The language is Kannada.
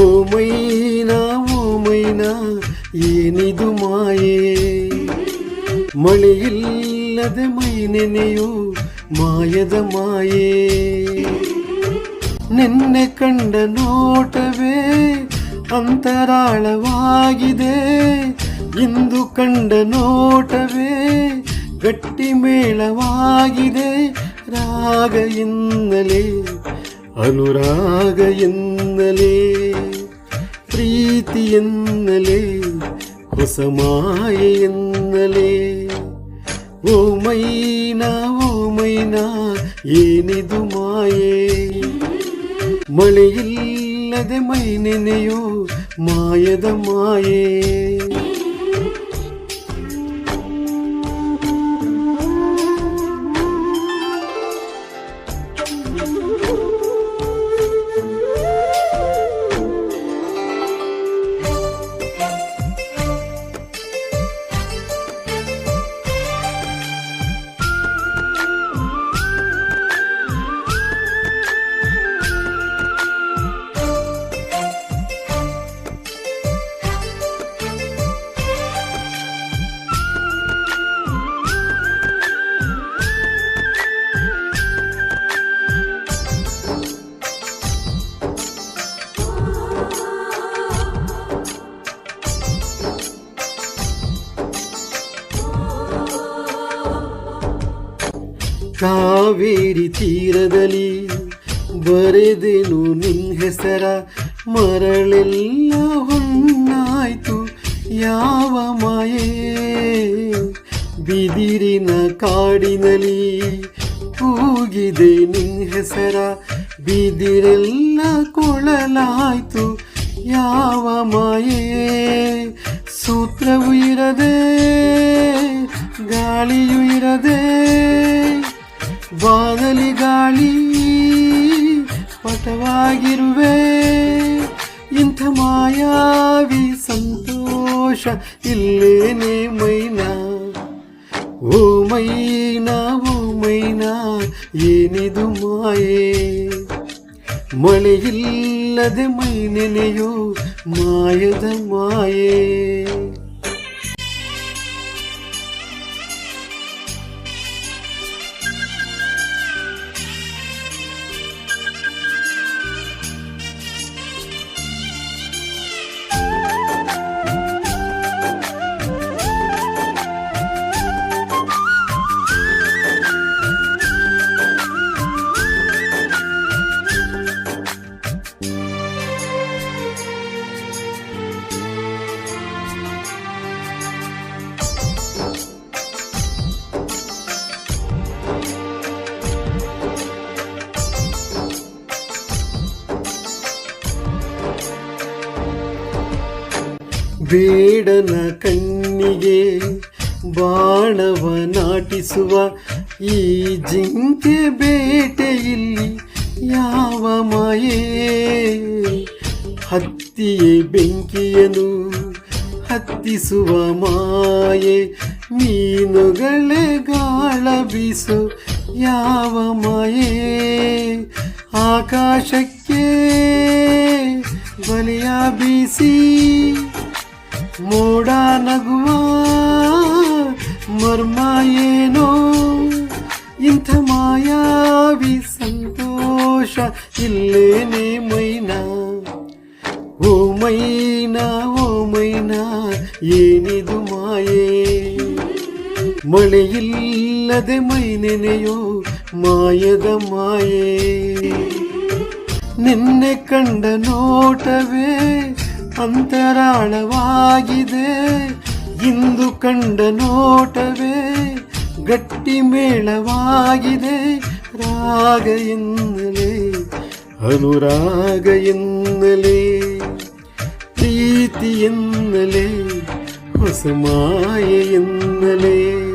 ಓ ಮೈನಾ ಓ ಮೈನಾ, ಏನಿದು ಮಾಯೆ? ಮಳೆಯಿಲ್ಲದೆ ಮೈ ನೆನೆಯು ಮಾಯದ ಮಾಯೆ. ನಿನ್ನೆ ಕಂಡ ನೋಟವೇ ಅಂತರಾಳವಾಗಿದೆ. ಇಂದು ಕಂಡ ನೋಟವೇ ಗಟ್ಟಿ ಮೇಳವಾಗಿದೆ. ರಾಗ ಎನ್ನಲೇ ಅನುರಾಗ ಎನ್ನಲೇ ಪ್ರೀತಿ ಎನ್ನಲೇ ಹೊಸ ಮಾಯೆ ಎನ್ನಲೇ ಓ ಮೈನಾ ಓ ಮೈನಾ ಏನಿದು ಮಾಯೆ ಮಳೆಯಿಲ್ಲದೆ ಮೈ ನೆನೆಯೋ ಮಾಯದ ಮಾಯೆ ಕಾವೇರಿ ತೀರದಲ್ಲಿ ಬರೆದೆನು ನಿನ್ನ ಹೆಸರ. ಮರಳೆಲ್ಲ ಹೊನ್ನಾಯ್ತು, ಯಾವ ಮಾಯೇ? ಬಿದಿರಿನ ಕಾಡಿನಲ್ಲಿ ಕೂಗಿದೆ ನಿನ್ನ ಹೆಸರ. ಬಿದಿರೆಲ್ಲ ಕೊಳಲಾಯ್ತು, ಯಾವ ಮಾಯೇ? ಸೂತ್ರವು ಇರದೆ, ಗಾಳಿಯು ಇರದೆ ಬಾದಲಿ ಗಾಳಿ ಪಟವಾಗಿರುವೆ. ಇಂಥ ಮಾಯಾವಿ ಸಂತೋಷ ಇಲ್ಲೇನೆ ಮೈನಾ. ಓ ಮೈನಾ ಓ ಮೈನಾ, ಏನಿದು ಮಾಯೆ? ಮಳೆಯಿಲ್ಲದೆ ಮೈನೆನೆಯೋ ಮಾಯದ ಮಾಯೆ. ಬೇಡನ ಕಣ್ಣಿಗೆ ಬಾಣವ ನಾಟಿಸುವ ಈ ಜಿಂಕೆ ಬೇಟೆ ಇಲ್ಲಿ ಯಾವ ಮಾಯೇ? ಹತ್ತಿಯೇ ಬೆಂಕಿಯನು ಹತ್ತಿಸುವ ಮಾಯೆ, ಮೀನುಗಳೇ ಗಾಳ ಬೀಸು ಯಾವ ಮಾಯೇ? ಆಕಾಶಕ್ಕೆ ಬಲಿಯ ಬೀಸಿ ಮೋಡ ನಗುವ ಮರ್ಮ ಏನೋ? ಇಂಥ ಮಾಯಾವಿ ಸಂತೋಷ ಇಲ್ಲೇನೆ ಮೈನಾ? ಓ ಮೈನಾ ಓ ಮೈನಾ, ಏನಿದು ಮಾಯೆ? ಮಳೆಯಿಲ್ಲದೆ ಮೈ ನೆನೆಯೋ ಮಾಯದ ಮಾಯೆ? ನಿನ್ನೆ ಕಂಡ ನೋಟವೇ ಅಂತರಾಳವಾಗಿದೆ. ಇಂದು ಕಂಡ ನೋಟವೇ ಗಟ್ಟಿ ಮೇಳವಾಗಿದೆ. ರಾಗ ಎನ್ನಲೆ, ಅನುರಾಗ ಎನ್ನಲೇ, ಪ್ರೀತಿ ಎನ್ನಲೇ, ಹೊಸ ಮಾಯ ಎನ್ನಲೇ.